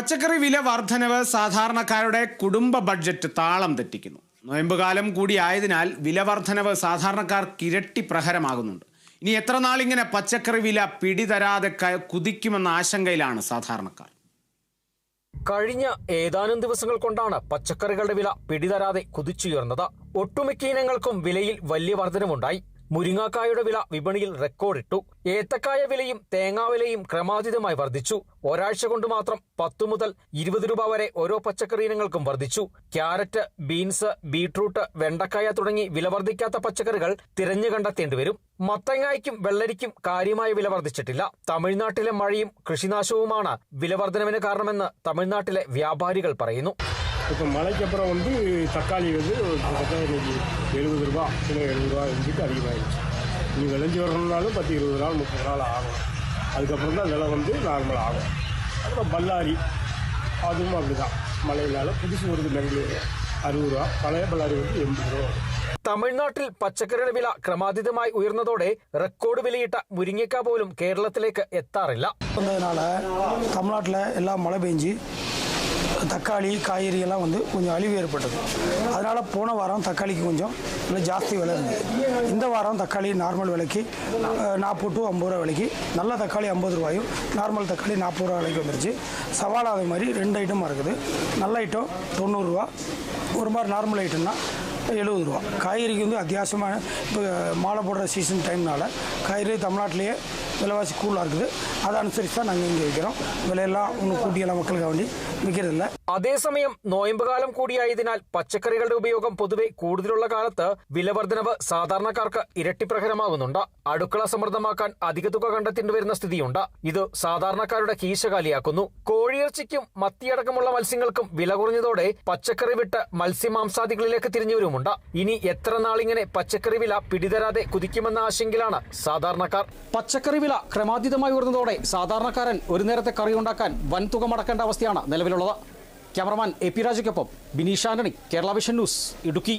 പച്ചക്കറി വില വർധനവ് സാധാരണക്കാരുടെ കുടുംബ ബഡ്ജറ്റ് താളം തെറ്റിക്കുന്നു. നോയമ്പുകാലം കൂടിയായതിനാൽ വില വർധനവ് സാധാരണക്കാർക്ക് ഇരട്ടി പ്രഹരമാകുന്നുണ്ട്. ഇനി എത്ര നാളിങ്ങനെ പച്ചക്കറി വില പിടിതരാതെ കുതിക്കുമെന്ന ആശങ്കയിലാണ് സാധാരണക്കാർ. കഴിഞ്ഞ ഏതാനും ദിവസങ്ങൾ കൊണ്ടാണ് പച്ചക്കറികളുടെ വില പിടിതരാതെ കുതിച്ചുയർന്നത്. ഒട്ടുമിക്ക ഇനങ്ങൾക്കും വിലയിൽ വലിയ വർധനമുണ്ടായി മുരിങ്ങാക്കായുടെ വില വിപണിയിൽ റെക്കോർഡിട്ടു. ഏത്തക്കായ വിലയും തേങ്ങാവിലയും ക്രമാതീതമായി വർദ്ധിച്ചു. ഒരാഴ്ച കൊണ്ട് മാത്രം പത്തു മുതൽ ഇരുപത് രൂപ വരെ ഓരോ പച്ചക്കറി ഇനങ്ങൾക്കും വർദ്ധിച്ചു. ക്യാരറ്റ് ബീൻസ് ബീട്രൂട്ട് വെണ്ടക്കായ തുടങ്ങി വില വർദ്ധിക്കാത്ത പച്ചക്കറികൾ തിരഞ്ഞു കണ്ടെത്തേണ്ടി വരും. മത്തങ്ങായ്ക്കും വെള്ളരിക്കും കാര്യമായ വില വർദ്ധിച്ചിട്ടില്ല. തമിഴ്നാട്ടിലെ മഴയും കൃഷിനാശവുമാണ് വില വർധനവിന് കാരണമെന്ന് തമിഴ്നാട്ടിലെ വ്യാപാരികൾ പറയുന്നു. இப்போ மழைக்கு அப்புறம் வந்து தக்காளி வந்து கிட்டத்தட்ட இன்னைக்கு எழுபது ரூபா கிலோ எழுபது ரூபா இருந்துட்டு அதிகமாகிடுச்சு நீ விளைஞ்சி வரணும்னாலும் பத்து இருபது நாள் முப்பது நாள் ஆகும் அதுக்கப்புறம் தான் விலை வந்து நார்மல் ஆகும் அப்புறம் பல்லாரி அதுவும் அப்படி தான் மழையினால புதுசு வருது பெங்களூரு அறுபது ரூபா பழைய பல்லாரி வந்து எண்பது ரூபா வரும் തമിഴ്നാട്ടിൽ പച്ചക്കറിയുടെ വില ക്രമാതീതമായി ഉയർന്നതോടെ റെക്കോർഡ് വിലയിട്ട മുരിങ്ങയ്ക്ക പോലും കേരളത്തിലേക്ക് എത്താറില്ല வந்ததுனால தமிழ்நாட்டில் எல்லாம் மழை பெஞ்சு தக்காளி காய்கறி எல்லாம் வந்து கொஞ்சம் அழிவு ஏற்பட்டது. அதனால் போன வாரம் தக்காளிக்கு கொஞ்சம் நல்லா ஜாஸ்தி விலை இருந்தது. இந்த வாரம் தக்காளி நார்மல் விலைக்கு நாற்பது டு ஐம்பது ரூபா விலைக்கு நல்ல தக்காளி ஐம்பது ரூபாயும் நார்மல் தக்காளி நாற்பது ரூபா விலைக்கு வந்துருச்சு. சவாலாக அதே மாதிரி ரெண்டு ஐட்டமாக இருக்குது. நல்ல ஐட்டம் தொண்ணூறுரூவா ஒரு மாதிரி நார்மல் ஐட்டம்னா எழுபது ரூபா காய்கறிக்கு வந்து அத்தியாவசியமான இப்போ மாலை போடுற சீசன் டைம்னால காய்கறி தமிழ்நாட்டிலேயே விலைவாசி கூலாக இருக்குது அதை அனுசரித்து தான் நாங்கள் இங்கே விற்கிறோம் விலையெல்லாம் ஒன்றும் கூட்டியெல்லாம் மக்களுக்காக வேண்டி വിൽക്കരുതില്ല അതേസമയം നോയമ്പുകാലം കൂടിയായതിനാൽ പച്ചക്കറികളുടെ ഉപയോഗം പൊതുവെ കൂടുതലുള്ള കാലത്ത് വിലവർദ്ധനവ് സാധാരണക്കാർക്ക് ഇരട്ടി പ്രഹരമാകുന്നുണ്ട് അടുക്കള സമൃദ്ധമാക്കാൻ അധിക തുക കണ്ടെത്തേണ്ടി വരുന്ന സ്ഥിതിയുണ്ട് ഇത് സാധാരണക്കാരുടെ കീശ കാലിയാക്കുന്നു കോഴിയിറച്ചിക്കും മത്തിയടക്കമുള്ള മത്സ്യങ്ങൾക്കും വില കുറഞ്ഞതോടെ പച്ചക്കറി വിട്ട് മത്സ്യമാംസാദികളിലേക്ക് തിരിഞ്ഞുവരുമുണ്ട്. ഇനി എത്ര നാളിങ്ങനെ പച്ചക്കറി വില പിടിതരാതെ കുതിക്കുമെന്ന ആശങ്കയിലാണ് സാധാരണക്കാർ. പച്ചക്കറി വില ക്രമാതീതമായി ഉയർന്നതോടെ സാധാരണക്കാരൻ ഒരു നേരത്തെ കറി ഉണ്ടാക്കാൻ വൻതുക മടക്കേണ്ട അവസ്ഥയാണ് നിലവിലുള്ളത്. ക്യാമറമാൻ എ പി രാജയ്ക്കൊപ്പം ബിനീഷ് ആന്റണി കേരള വിഷൻ ന്യൂസ് ഇടുക്കി.